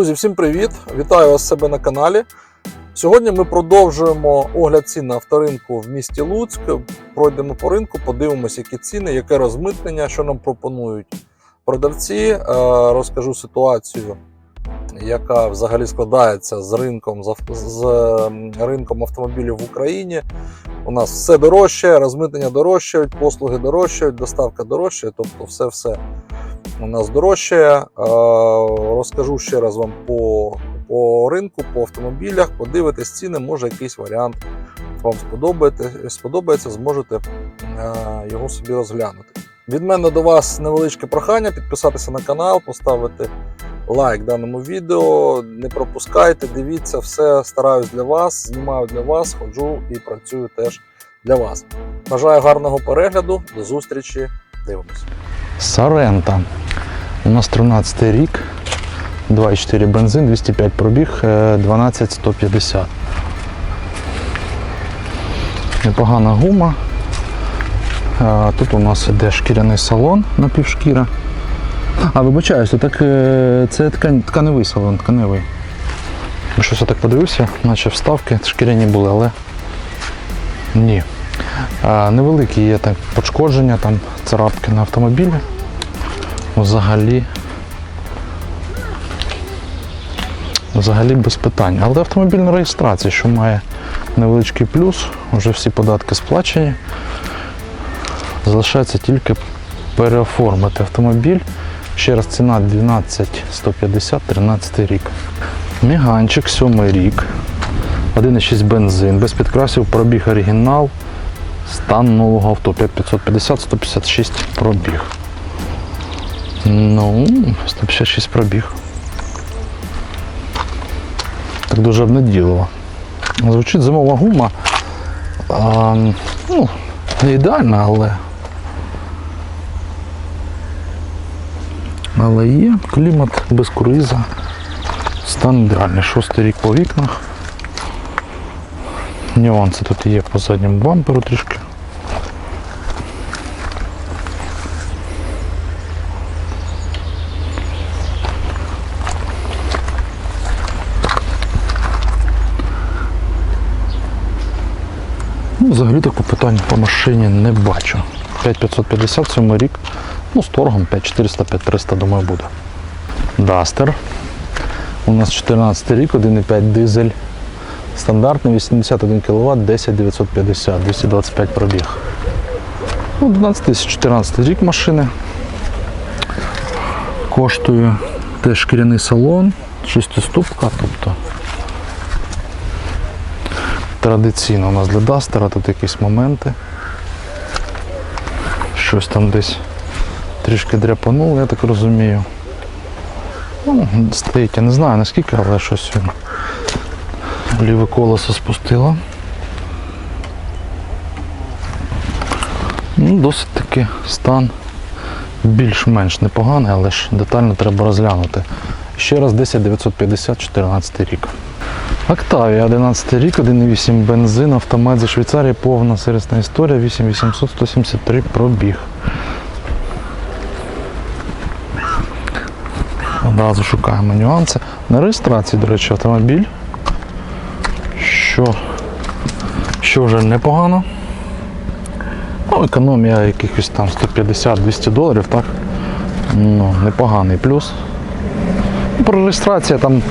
Друзі, всім привіт! Вітаю вас себе на каналі. Сьогодні ми продовжуємо огляд цін на авторинку в місті Луцьк. Пройдемо по ринку, подивимося, які ціни, яке розмитнення, що нам пропонують продавці. Е, Розкажу ситуацію, яка взагалі складається з ринком, з ем, ринком автомобілів в Україні. У нас все дорожче, розмитнення дорожчають, послуги дорожчають, доставка дорожчає, тобто все-все у нас дорожче. Е, Розкажу ще раз вам по, по ринку, по автомобілях, подивитись ціни, може якийсь варіант вам сподобається зможете е, його собі розглянути. Від мене до вас невеличке прохання підписатися на канал, поставити лайк даному відео. Не пропускайте, дивіться, все стараюсь для вас, знімаю для вас, ходжу і працюю теж для вас. Бажаю гарного перегляду, до зустрічі, дивимось. Сарента. У нас 13 рік, 2,4 бензин, 205 пробіг, е, 12150. Непогана гума. Е, Тут у нас іде шкіряний салон напівшкіра. А, вибачаюся, так е, це ткань- тканевий салон, тканевий. Бо Щось я так подивився, наче вставки шкіряні були, але ні. А, невеликі є так пошкодження, там царапки на автомобілі. Взагалі. Взагалі без питань. Але автомобіль на реєстрації, що має невеличкий плюс, вже всі податки сплачені. Залишається тільки переоформити автомобіль. Ще раз ціна 12 150 13 рік. Міганчик, 7 рік. 1,6 бензин, без підкрасів, пробіг оригінал. Стан нового авто 5550 156 пробіг. Ну, 156 пробіг. Так дуже обнаділило. Звучить зимова гума. А, ну, не ідеальна, але. Але є клімат без круїза. Стан ідеальний. Шостий рік по вікнах. Нюанси тут є по задньому бамперу трішки. Ну, взагалі таку питань по машині не бачу. 5550 цьому рік, ну з торгом 5400, 5300, думаю, буде. Дастер. У нас 14 рік, 1,5 дизель. Стандартний 81 кВт, 10950, 225 пробіг. Ну, 12 тисяч 14 рік машини. Коштує теж шкіряний салон, шестиступка, тобто традиційно у нас для Дастера тут якісь моменти. Щось там десь трішки дряпануло, я так розумію. Ну, стоїть, я не знаю наскільки, але щось ліве колесо спустило. Ну, досить таки стан більш-менш непоганий, але ж детально треба розглянути. Ще раз 10950 14 рік. Октавія 11 рік, 1,8 бензин, автомат зі Швейцарії, повна сервісна історія, 8800 173 пробіг. Одразу шукаємо нюанси. На реєстрації, до речі, автомобіль, що, що вже непогано. Ну, економія якихось там 150-200 доларів, так? Ну, непоганий плюс. Ну, Про реєстрацію там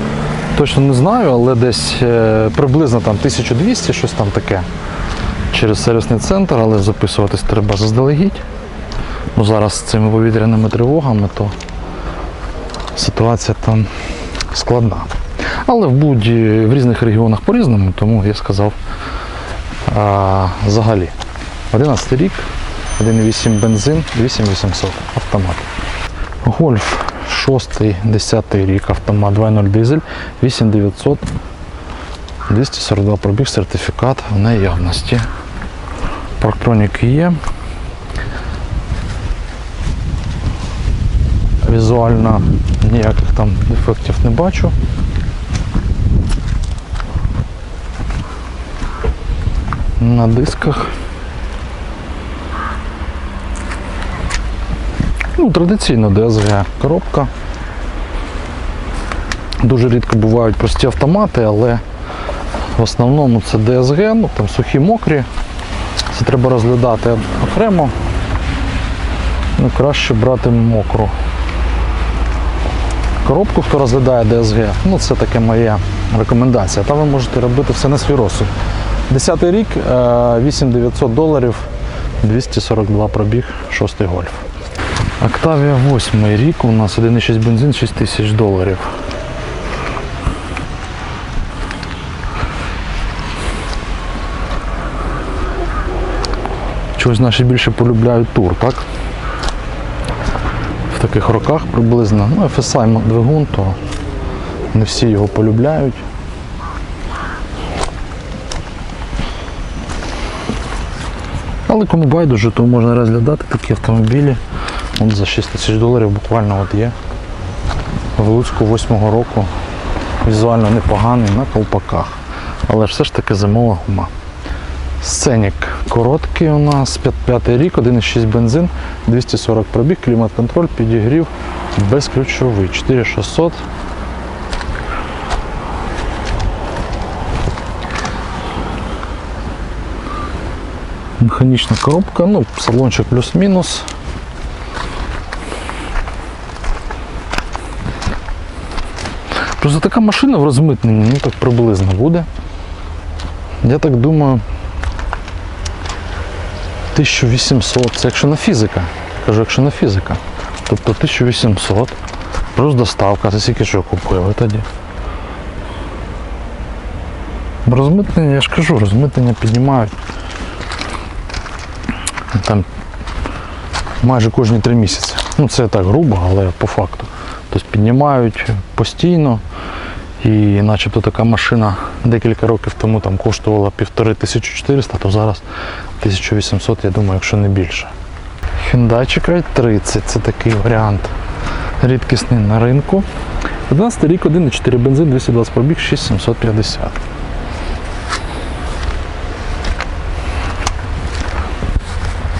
точно не знаю, але десь е, приблизно там 1200, щось там таке. Через сервісний центр, але записуватись треба заздалегідь. Ну, зараз з цими повітряними тривогами, то ситуація там складна. Але в будь в різних регіонах по-різному, тому я сказав а, взагалі. 11 рік, 1,8 бензин, 8800 автомат. Гольф 6, 10 рік, автомат 2.0 дизель, 8900, 242 пробіг, сертифікат в наявності. Парктроніки є. Візуально ніяких там дефектів не бачу. На дисках. Ну, традиційно ДСГ коробка. Дуже рідко бувають прості автомати, але в основному це DSG, ну там сухі мокрі. Це треба розглядати окремо. Ну, краще брати мокру коробку, хто розглядає DSG. Ну, це таке моя рекомендація. Та ви можете робити все на свій розсуд. Десятий рік, е, 8900 доларів, 242 пробіг, 6 гольф. Октавія 8 рік, у нас 1,6 бензин, 6 тисяч доларів. Чогось наші більше полюбляють тур, так? В таких роках приблизно. Ну, FSI двигун, то не всі його полюбляють. Але кому байдуже, то можна розглядати такі автомобілі. От за 6 тисяч доларів буквально от є. В Луцьку 8-го року візуально непоганий на колпаках. Але все ж таки зимова гума. Сценік короткий у нас 5 рік, 1,6 бензин, 240 пробіг, клімат-контроль, підігрів, безключовий, 4600. Механічна коробка, ну, салончик плюс-мінус. Просто така машина в розмитненні, ну так приблизно буде. Я так думаю, 1800, це якщо на фізика. Кажу, якщо на фізика. Тобто 1800 плюс доставка, це скільки що купили тоді. Розмитнення, я ж кажу, розмитнення піднімають. Там майже кожні три місяці. Ну це так грубо, але по факту. Тобто піднімають постійно. І начебто така машина декілька років тому там коштувала 1500-1400, то зараз 1800, я думаю, якщо не більше. Hyundai Crate 30 це такий варіант рідкісний на ринку. 11 рік 1,4 бензин, 220 пробіг, 6750.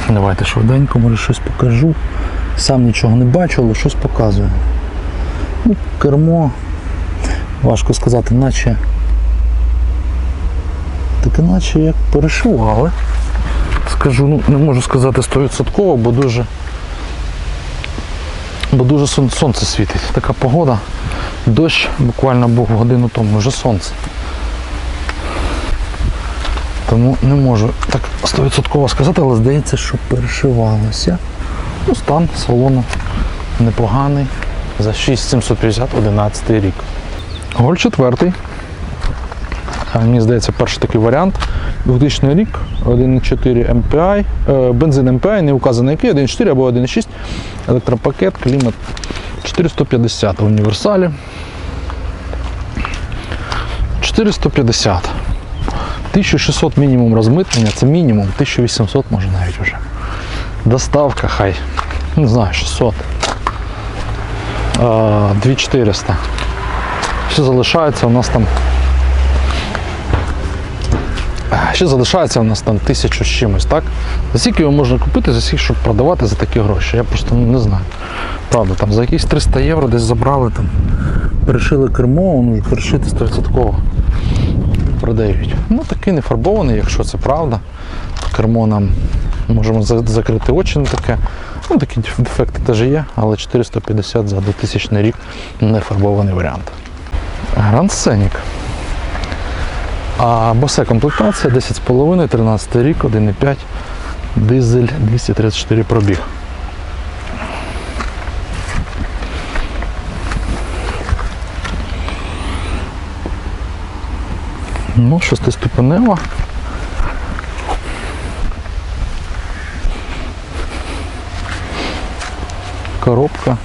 Давайте швиденько, може щось покажу. Сам нічого не бачу, але щось показую. Ну, кермо, важко сказати, наче. Так наче як перешивали. Скажу, ну не можу сказати 100%, бо дуже бо дуже сонце світить. Така погода. Дощ буквально був годину тому, вже сонце. Тому не можу так 100% сказати, але здається, що перешивалося. Ну, стан салону непоганий. За 6750 11 рік. Голь четвертий. Мені здається, перший такий варіант. 2000 рік, 1,4 MPI, е, бензин MPI, не вказано який, 1,4 або 1,6, електропакет, клімат 450 в універсалі. 450. 1600 мінімум розмитнення, це мінімум, 1800 може навіть вже. Доставка хай, не знаю, 600. Е, 2400. Ще залишається у нас там. Ще залишається у нас там тисячу з чимось, так? За скільки його можна купити, за скільки, щоб продавати за такі гроші? Я просто ну, не знаю. Правда, там за якісь 300 євро десь забрали, там, перешили кермо, вже перешити 100% продають. Ну такий не фарбований, якщо це правда. Кермо нам можемо закрити очі на таке. Ну, такі дефекти теж є, але 450 за 2000 рік не фарбований варіант. Grand Scenic. А босе комплектація 10,5, 13 рік, 1,5, дизель 234 пробіг. Ну, шестиступенева. Коробка.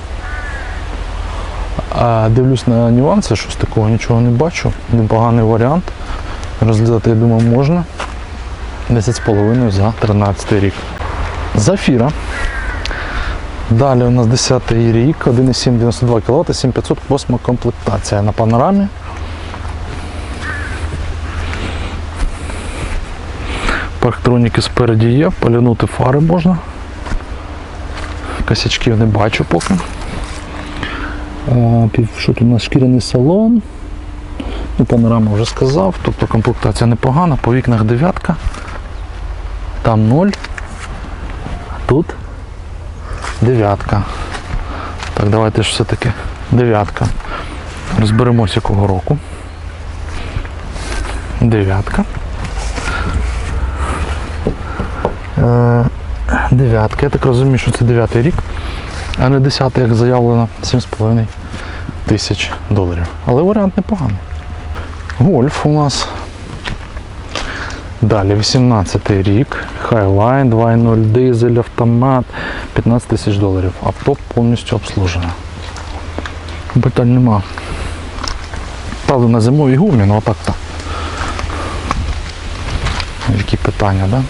Дивлюсь на нюанси, щось такого нічого не бачу. Непоганий варіант. Розглядати, я думаю, можна. 10,5 за 13 рік. Зафіра. Далі у нас 10 рік, 1,7 92 кВт, 7500 8 комплектація на панорамі. Парктроніки спереді є, полянути фари можна. Косячків не бачу поки. Що тут у нас шкіряний салон? Ну, панорама вже сказав, тобто комплектація непогана, по вікнах дев'ятка. Там 0. Тут дев'ятка. Так, давайте ж все-таки дев'ятка. Розберемося якого року. Дев'ятка. Е, дев'ятка. Я так розумію, що це дев'ятий рік, а не десятий, як заявлено, 7,5 тисяч доларів. Але варіант непоганий. Гольф у нас. Далі 18 рік, Highline 2.0, дизель, автомат, 15 тисяч доларів. Авто повністю обслужене. Питань нема. Правда, на зимовій гумі, ну отак то Які питання, так? Да?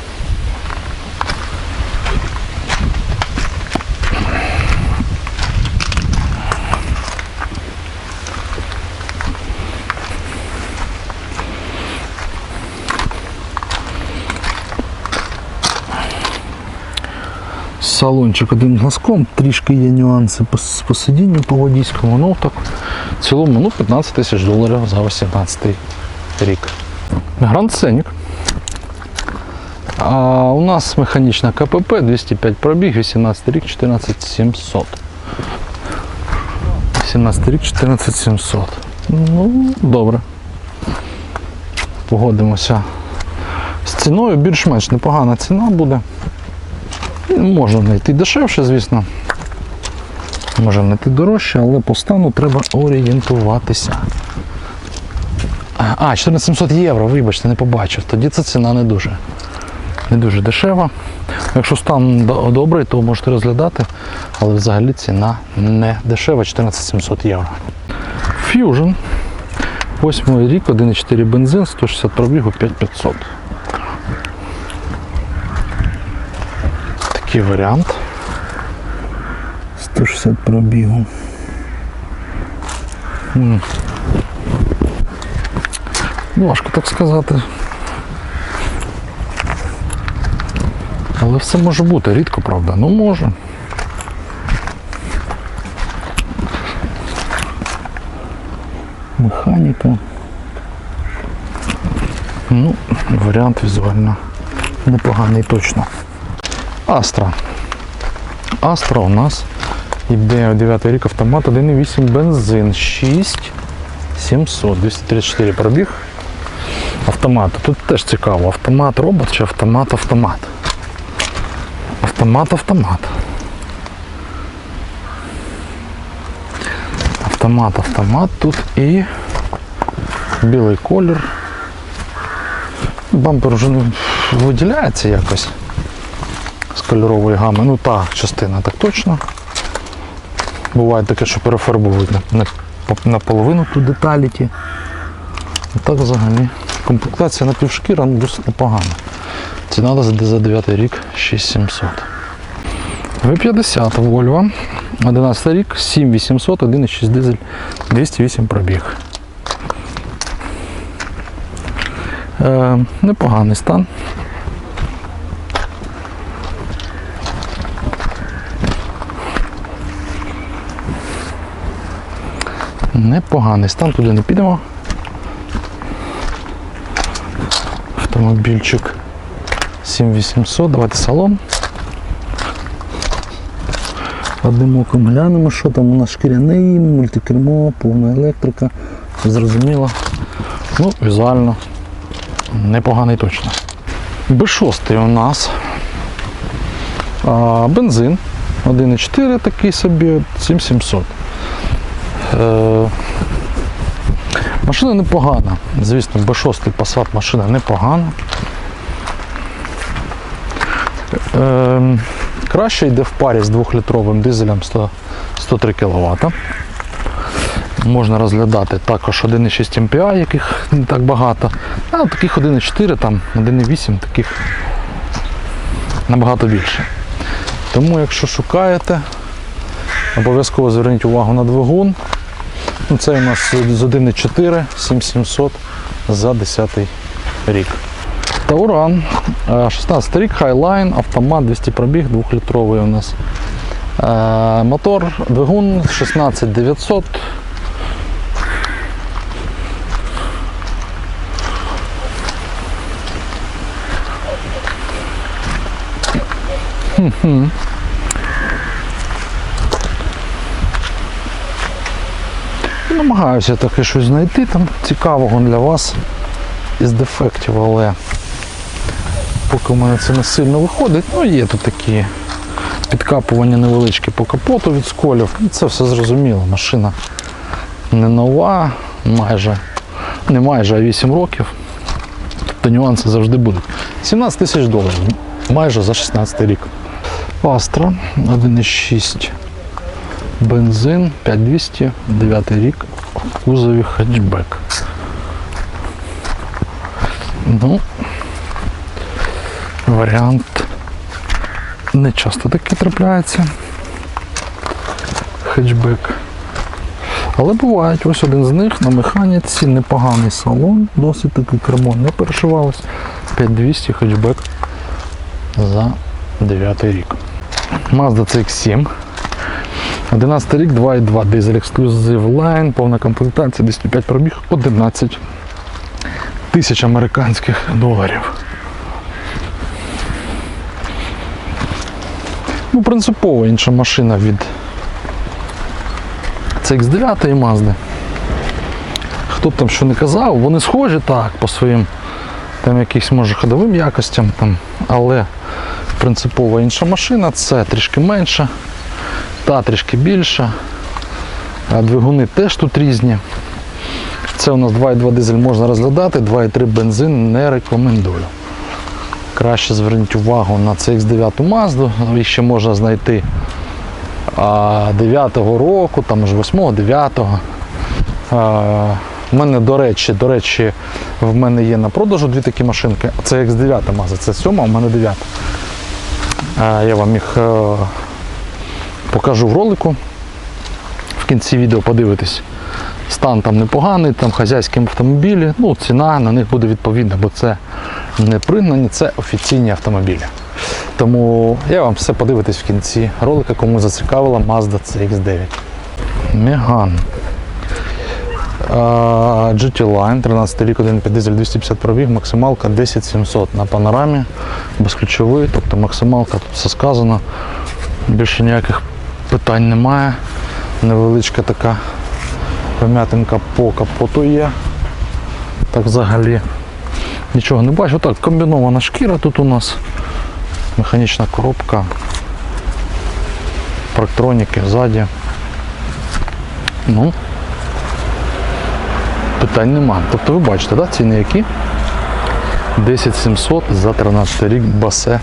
Салончик один глазком, трішки є нюанси по, по сидінню по водійському. Ну так, в цілому ну, 15 тисяч доларів за 18 рік. Гранд Сенік. А у нас механічна КПП 205 пробіг, 18 рік, 14700. 17 рік, 14700. Ну, добре. Погодимося. З ціною більш-менш непогана ціна буде. Можна знайти дешевше, звісно. Може знайти дорожче, але по стану треба орієнтуватися. А, 14700 євро, вибачте, не побачив. Тоді ця ціна не дуже. Не дуже дешева. Якщо стан добрий, то можете розглядати, але взагалі ціна не дешева, 14700 євро. Fusion. Восьмий рік, 1,4 бензин, 160 пробігу, 5500. Такий варіант. 160 пробігу. Важко так сказати. Але все може бути, рідко, правда. Ну може. Механіка. Ну, варіант візуально непоганий точно. Астра. Астра у нас йде 9 рік автомат 1,8 бензин 6 700, 234 пробіг. Автомат. Тут теж цікаво, автомат робот чи автомат автомат. Автомат автомат. Автомат автомат. Тут і білий колір. Бампер вже не виділяється якось кольорової гами. Ну та частина так точно. Буває таке, що перефарбовують на, на, наполовину ту деталіті. Так взагалі. Комплектація напівшкіра ну, досить непогана. Ціна за за 9 рік 6700. V50 Volvo. 11 рік, 7800, 1,6 дизель, 208 пробіг. Е, непоганий стан. Непоганий стан, туди не підемо. Автомобільчик 7800, давайте салон. Одним оком глянемо, що там у нас шкіряний, мультикермо, повна електрика. Зрозуміло. Ну, візуально непоганий точно. Б6 у нас а, бензин 1,4 такий собі, 7700. Е, машина непогана. Звісно, Б6 Passat машина непогана. Е, краще йде в парі з 2-літровим дизелем 100, 103 кВт. Можна розглядати також 1,6 MPI, яких не так багато. А таких 1,4, там 1,8, таких набагато більше. Тому, якщо шукаєте, обов'язково зверніть увагу на двигун. Ну, Це у нас з 1,4 7700 за 10 рік. Тауран, е, 16 рік, Highline, автомат 200 пробіг, 2-літровий у нас Е, мотор, двигун 16900. Мгм. Намагаюся таке щось знайти там цікавого для вас із дефектів, але поки у мене це не сильно виходить, ну є тут такі підкапування невеличкі по капоту від сколів. Ну, Це все зрозуміло. Машина не нова, майже, не майже, а 8 років. Тобто нюанси завжди будуть. 17 тисяч доларів, майже за 16 рік. Astra 1,6 бензин 5200, 9 рік, в кузові хетчбек. Ну, варіант не часто такий трапляється. Хетчбек. Але бувають, ось один з них на механіці, непоганий салон, досить таки кермо не перешивалось. 5200 хетчбек за 9 рік. Mazda CX-7. 11 рік, 2,2 дизель ексклюзив лайн, повна комплектація, 205 пробіг, 11 тисяч американських доларів. Ну, принципово інша машина від CX9 і Mazda. Хто б там що не казав, вони схожі так по своїм там якихось може ходовим якостям, там, але принципово інша машина, це трішки менша, та трішки більша. Двигуни теж тут різні. Це у нас 2,2 дизель можна розглядати, 2,3 бензин не рекомендую. Краще зверніть увагу на CX9 Mazda, їх ще можна знайти 9-го року, там ж 8-го, 9-го. У мене, до речі, до речі, в мене є на продажу дві такі машинки. Це X9 Mazda, це 7, а у мене 9. Я вам їх е, покажу в ролику. В кінці відео подивитись. Стан там непоганий, там хазяйські автомобілі. Ну, ціна на них буде відповідна, бо це не пригнані, це офіційні автомобілі. Тому я вам все подивитись в кінці ролика, кому зацікавила Mazda CX9. Меган. GT Line, 13 рік, 1,5 дизель 250 пробіг, максималка 10700 на панорамі, безключовий, тобто максималка, тут все сказано. Більше ніяких питань немає. Невеличка така пом'ятинка по капоту є. Так взагалі нічого не бачу. Так, комбінована шкіра тут у нас, механічна коробка, парктроніки ззаді. Ну, питань нема. Тобто ви бачите, да, ціни які? 10700 за 13 рік басе.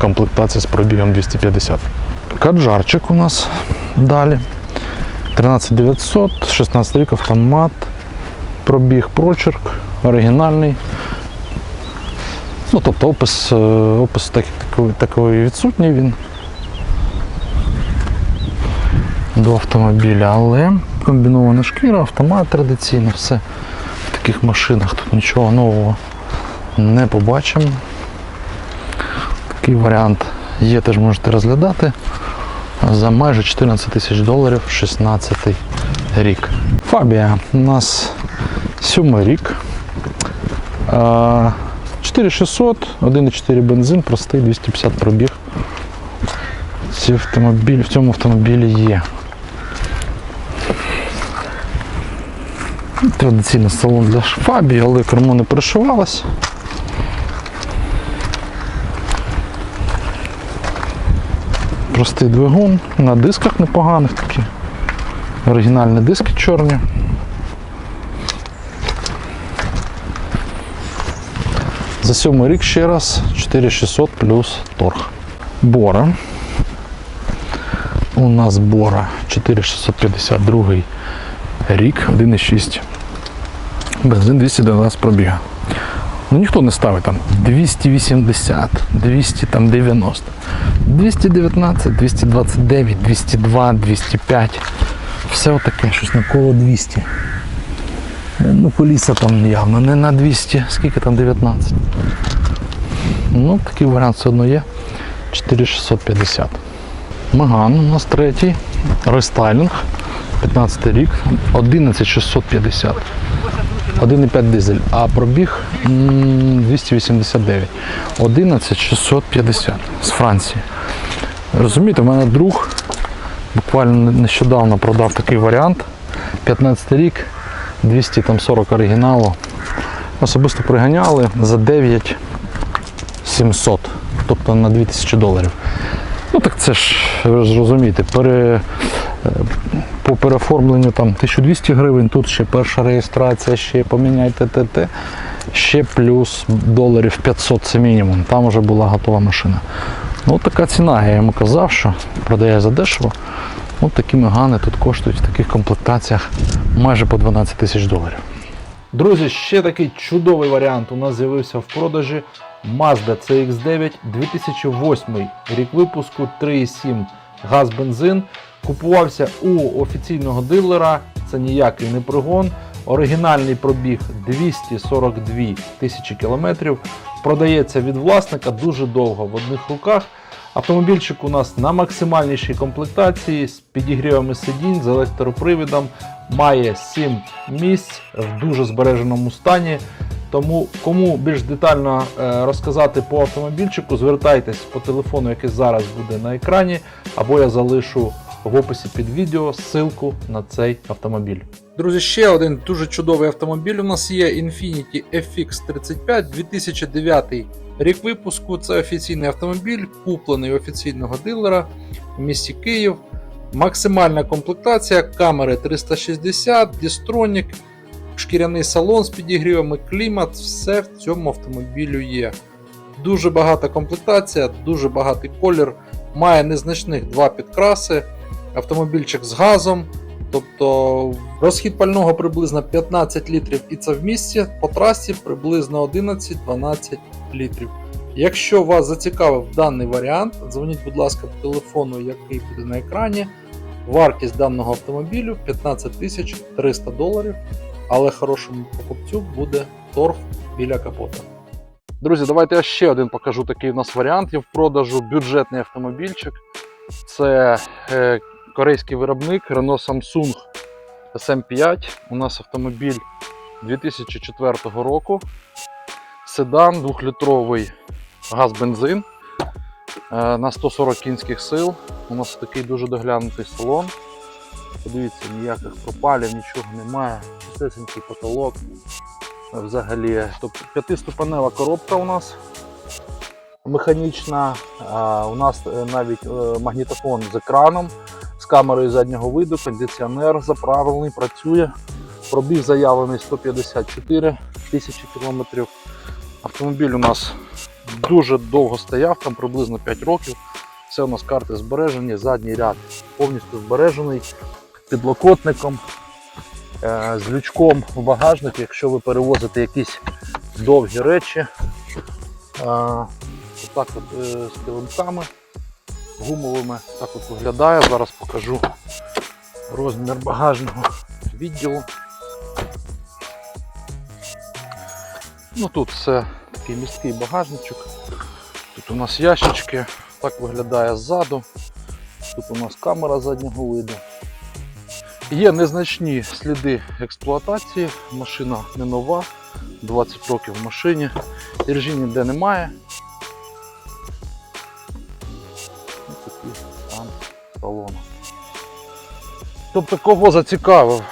Комплектація з пробігом 250. Каджарчик у нас далі. 13900, 16 рік автомат, пробіг прочерк, оригінальний. Ну, тобто опис, е, опис так, такий відсутній він до автомобіля, але комбінована шкіра, автомат традиційно, все в таких машинах тут нічого нового не побачимо. Такий варіант є, теж можете розглядати за майже 14 тисяч доларів 16 рік. Фабія у нас 7 рік. 4600, 1,4 бензин, простий 250 пробіг. Ці автомобіль, в цьому автомобілі є. Традиційний салон для Фабії, але кермо не перешивалось. Простий двигун на дисках непоганих такі. Оригінальні диски чорні. За сьомий рік ще раз 4600 плюс торг. Бора. У нас Бора 4652 рік, 1,6. Бензин 212 пробіга. Ну ніхто не ставить там 280, 290, 219, 229, 202, 205. Все отаке, щось навколо 200. Е, Ну, поліса там явно не на 200, скільки там 19. Ну, такий варіант все одно є. 4650. Меган у нас третій. Рестайлінг. 15 рік. 11650. 1,5 дизель, а пробіг м, 289. 11650 з Франції. Розумієте, в мене друг буквально нещодавно продав такий варіант. 15 рік, 240 оригіналу. Особисто приганяли за 9 700, тобто на 2000 доларів. Ну так це ж, ви ж розумієте, пере, е, по переоформленню там 1200 гривень, тут ще перша реєстрація, ще поміняйте ТТ, ще плюс доларів 500 це мінімум. Там вже була готова машина. Ну така ціна, я йому казав, що продає за дешево. От такі мегани тут коштують в таких комплектаціях майже по 12 тисяч доларів. Друзі, ще такий чудовий варіант у нас з'явився в продажі. Mazda CX9 2008 рік випуску 3,7 газ бензин. Купувався у офіційного дилера. Це ніякий не пригон. Оригінальний пробіг 242 тисячі кілометрів. Продається від власника дуже довго в одних руках. Автомобільчик у нас на максимальнішій комплектації з підігрівами сидінь, з електропривідом, має 7 місць в дуже збереженому стані. Тому кому більш детально е, розказати по автомобільчику, звертайтесь по телефону, який зараз буде на екрані, або я залишу в описі під відео ссылку на цей автомобіль. Друзі, ще один дуже чудовий автомобіль у нас є Infiniti FX35 2009 рік випуску. Це офіційний автомобіль, куплений офіційного дилера в місті Київ. Максимальна комплектація, камери 360, дістронік, шкіряний салон з підігрівами, клімат, все в цьому автомобілю є. Дуже багата комплектація, дуже багатий колір, має незначних два підкраси, автомобільчик з газом. Тобто розхід пального приблизно 15 літрів і це в місті, по трасі приблизно 11-12 літрів. Якщо вас зацікавив даний варіант, дзвоніть, будь ласка, по телефону, який буде на екрані. Вартість даного автомобілю 15 тисяч 300 доларів, але хорошому покупцю буде торг біля капота. Друзі, давайте я ще один покажу такий у нас варіант. Є в продажу бюджетний автомобільчик. Це е, корейський виробник Renault Samsung SM5. У нас автомобіль 2004 року. Седан 2-літровий газ-бензин е, на 140 кінських сил. У нас такий дуже доглянутий салон. Подивіться, ніяких пропалів, нічого немає. Чистесенький потолок. Взагалі, тобто п'ятиступенева коробка у нас механічна. У нас е, навіть е, магнітофон з екраном, з камерою заднього виду, кондиціонер заправлений, працює. Пробіг заявлений 154 тисячі кілометрів. Автомобіль у нас дуже довго стояв, там приблизно 5 років. Це у нас карти збережені, задній ряд повністю збережений підлокотником, е, з лючком в багажник, якщо ви перевозите якісь довгі речі. Е, Отак от е, з килимками гумовими. Так от виглядає. Зараз покажу розмір багажного відділу. Ну тут все такий місткий багажничок. Тут у нас ящички, так виглядає ззаду. Тут у нас камера заднього виду. Є незначні сліди експлуатації, машина не нова, 20 років в машині, іржі ніде немає. Тобто, кого зацікавив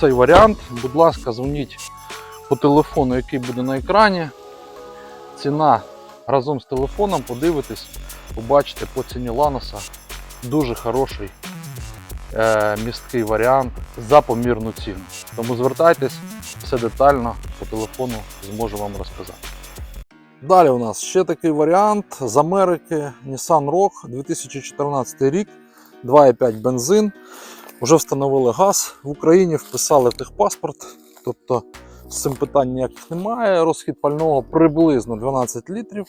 цей варіант, будь ласка, дзвоніть по телефону, який буде на екрані. Ціна разом з телефоном, подивитесь, побачите по ціні Ланоса. Дуже хороший е, місткий варіант за помірну ціну. Тому звертайтесь, все детально по телефону зможу вам розказати. Далі у нас ще такий варіант з Америки Nissan Rogue 2014 рік, 2,5 бензин. Вже встановили газ в Україні, вписали техпаспорт. Тобто з цим питань ніяких немає. Розхід пального приблизно 12 літрів.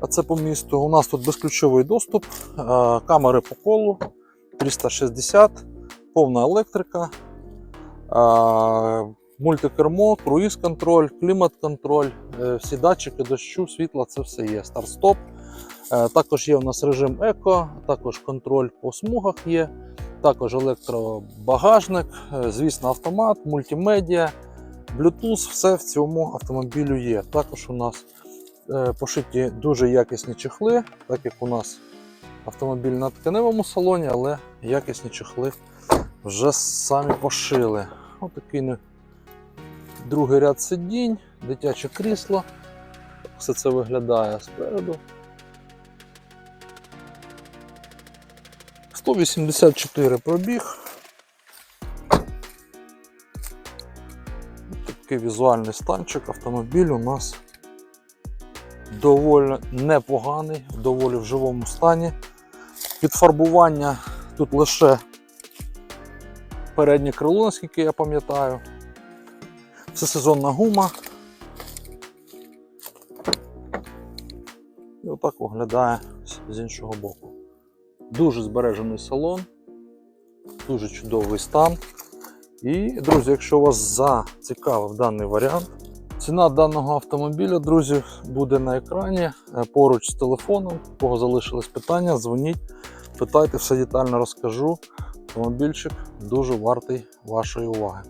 А це по місту. У нас тут безключовий доступ, е, камери по колу 360, повна електрика, е, мультикермо, круїз-контроль, клімат-контроль, е, всі датчики дощу, світла, це все є. Старт-стоп. Також є у нас режим еко, також контроль по смугах є, також електробагажник, е, звісно, автомат, мультимедіа, Bluetooth, все в цьому автомобілю є. Також у нас е, пошиті дуже якісні чехли, так як у нас автомобіль на тканевому салоні, але якісні чехли вже самі пошили. Отакий другий ряд сидінь, дитяче крісло. Все це виглядає спереду. 184 пробіг. Такий візуальний станчик. Автомобіль у нас доволі непоганий, доволі в живому стані. Підфарбування тут лише переднє крило, наскільки я пам'ятаю. Це сезонна гума. І отак виглядає з- іншого боку. Дуже збережений салон, дуже чудовий стан. І, друзі, якщо вас зацікавив даний варіант, ціна даного автомобіля, друзі, буде на екрані е, поруч з телефоном. У кого залишились питання, дзвоніть, питайте, все детально розкажу. Автомобільчик дуже вартий вашої уваги.